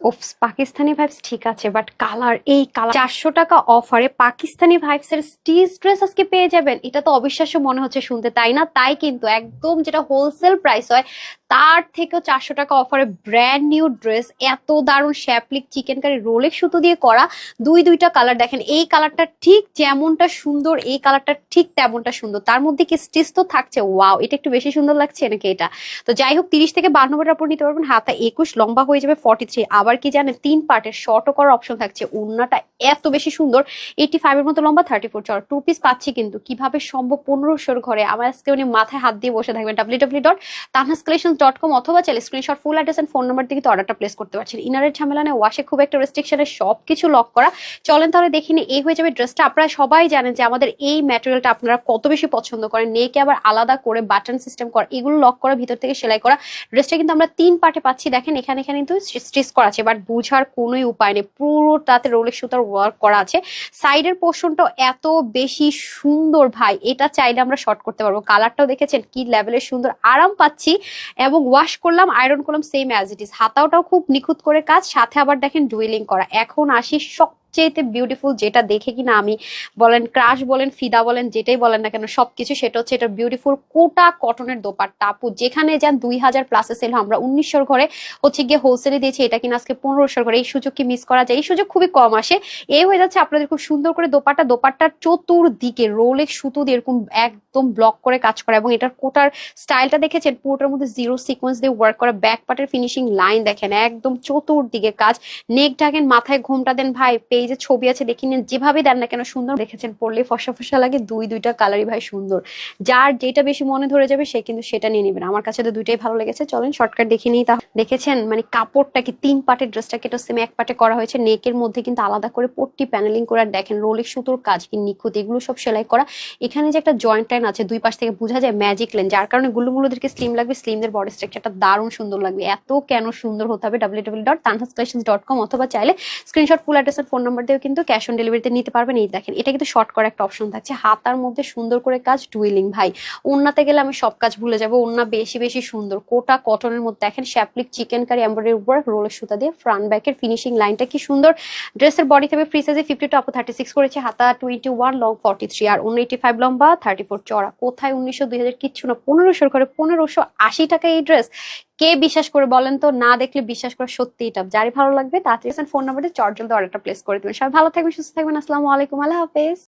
ওফ Pakistani vibes ঠিক আছে but colour এই কালার চারশো টাকা অফারে পাকিস্তানি ভাইবস এর স্টিচ ড্রেস আজকে পেয়ে যাবেন। এটা তো অবিশ্বাস্য মনে হচ্ছে শুনতে, তাই না? তাই কিন্তু একদম যেটা হোলসেল প্রাইস হয়, তার থেকেও চারশো টাকা অফারে ব্র্যান্ড নিউ ড্রেস এত দারুণ শ্যাপলিক চিকেন কারি রোলেক সুতো দিয়ে করা, দুই দুইটা কালার দেখেন, এই কালারটা ঠিক যেমনটা সুন্দর, এই কালারটা ঠিক তেমনটা সুন্দর। তার মধ্যে কি স্টিচ তো থাকছে? ওয়াও এটা একটু বেশি সুন্দর লাগছে নাকি এটা? তো যাই হোক, তিরিশ থেকে বান্ন বছর আপনি নিতে পারবেন, হাতা একুশ, লম্বা হয়ে যাবে ফর্টি থ্রি আবার কি জানেন, তিন পার্টের শর্টও করার অপশন থাকছে। উন্নাটা এত বেশি সুন্দর। এইটি ফাইভ এর মতো লম্বা থার্টি ফোর চর টু পিস পাচ্ছি কিন্তু। কীভাবে সম্ভব পনেরোশোর ঘরে? আমার আজকে উনি মাথায় হাত দিয়ে বসে থাকবেন। W W dot Tanhas collection dot com অথবা চাইলে screenshot full address and phone number থেকে তো অর্ডারটা প্লেস করতে পারছেন। ইনারের ঝামেলা নেই ওয়াশে খুব একটা রেস্ট্রিকশনে সব কিছু লক করা। চলেন তাহলে দেখিনি এই হয়ে যাবে ড্রেসটা আপনারা সবাই জানেন যে আমাদের এই ম্যাটেরিয়ালটা আপনারা কত বেশি পছন্দ করেন। নেকে আবার আলাদা করে বাটন সিস্টেম করা, এগুলো লক করা, ভিতর থেকে সেলাই করা। ড্রেসটা কিন্তু আমরা তিন পার্টে পাচ্ছি। দেখেন এখানে এখানে কিন্তু স্টিচ করা আছে বাট বুঝার কোনোই উপায় নেই। পুরো তাতে রোলের সুতার ওয়ার্ক করা আছে। সাইডের পোর্শনটা এত বেশি সুন্দর ভাই, এটা চাইলে আমরা শর্ট করতে পারব। কালারটাও দেখেছেন কি লেভেলের সুন্দর, আরাম পাচ্ছি এবং ওয়াশ করলাম আয়রন করলাম সেম অ্যাজ ইট ইস হাতাওটাও খুব নিখুঁত করে কাজ, সাথে আবার দেখেন ডুয়েলিং করা। এখন আসি সবচেয়েতে বিউটিফুল যেটা দেখে কিনা আমি বলেন ক্রাশ বলেন, ফিদা বলেন, যেটাই বলেন না কেন, সবকিছু সেটা হচ্ছে এটা বিউটিফুল কোটা কটনের দোপাট্টা। আপু, যেখানে যান দুই হাজার প্লাসে সেল আমরা উনিশশোর ঘরে হচ্ছে গিয়ে হোলসেলে দিয়েছি, এটা কিনা আজকে পনেরোশোর ঘরে। এই সুযোগ কি মিস করা যায়। এই সুযোগ খুবই কম আসে। এই হয়ে যাচ্ছে আপনাদের খুব সুন্দর করে দোপাট্টা। দোপাট্টার চতুর্দিকে রোলেক সুতো দিয়ে এরকম একদম ব্লক করে কাজ করা এবং এটার কোটার স্টাইলটা দেখেছেন? পুরোটার মধ্যে জিরো সিকোয়েন্স দিয়ে ওয়ার্ক করা। ব্যাক পার্টের ফিনিশিং লাইন দেখেন, একদম চতুর্দিকে কাজ। নেক ঢাকেন, মাথায় ঘোমটা দেন ভাই পেজে ছবি আছে দেখে নিন। যেভাবে দেন না কেন, সুন্দর দেখেছেন, পড়লে ফসা ফসা লাগে, দুই দুইটা কালারই ভাই সুন্দর। যার যেটা বেশি মনে ধরে যাবে, সে কিন্তু সেটা নিয়ে নেবেন। আমার কাছে তো দুইটাই ভালো লেগেছে। চলেন শর্টকাট দেখে নিই তা দেখেছেন? মানে কাপড়টা কি তিন পার্টের ড্রেসটাকে তো সেম এক পার্টে করা হয়েছে? নেকের মধ্যে কিন্তু আলাদা করে পট্টি প্যানেলিং করে দেখেন রোলের সুতোর কাজ কি নিখুঁত, এগুলো সব সেলাই করা। এখানে যে একটা জয়েন্ট লাইন আছে, দুই পাশ থেকে বোঝা যায় ম্যাজিক লেন যার কারণে গুলুমুলুদেরকে স্লিম লাগবে স্লিমদের বডি স্ট্রাকচারটা দারুণ সুন্দর লাগবে। এত কেন সুন্দর হতে হবে? W W dot Tanhas dot com অথবা চাইলে screenshot full address phone number দিয়েও কিন্তু ক্যাশ অন ডেলিভারিতে নিতে পারবেন। এই দেখেন, এটা কিন্তু শর্ট করা একটা অপশন থাকছে। হাতার মধ্যে সুন্দর করে কাজ ডুইলিং ভাই। ওন্নাতে গেলে আমি সব কাজ ভুলে যাব। ওন্না বেশি বেশি সুন্দর। কোটা কটনের মধ্যে দেখেন শ্যাপলিক চিকেন কারি এমব্রয়ডারি ওয়ার্ক রোলের সুতা দিয়ে ফ্রন্ট ব্যাকের ফিনিশিং লাইনটা কি সুন্দর। ড্রেসের বডি থেকে ফ্রি সাইজে ফিফটি টু আপু থার্টি সিক্স করেছে। হাতা twenty one long forty three আর অন্য এইটি ফাইভ লম্বা থার্টি ফোর চড়া কোথায় উনিশশো, দুই হাজার, কিচ্ছু না। পনেরোশোর করে, পনেরোশো আশি টাকা এই ড্রেস কে বিশ্বাস করে বলেন তো? না দেখলে বিশ্বাস করে সত্যি এটা যারই ভালো লাগবে তাড়াতাড়ি ফোন নাম্বারে চট জলদি অর্ডারটা প্লেস করে দেবেন। সবাই ভালো থাকবেন, সুস্থ থাকবেন। আসসালামু আলাইকুম, আল্লাহ হাফেজ।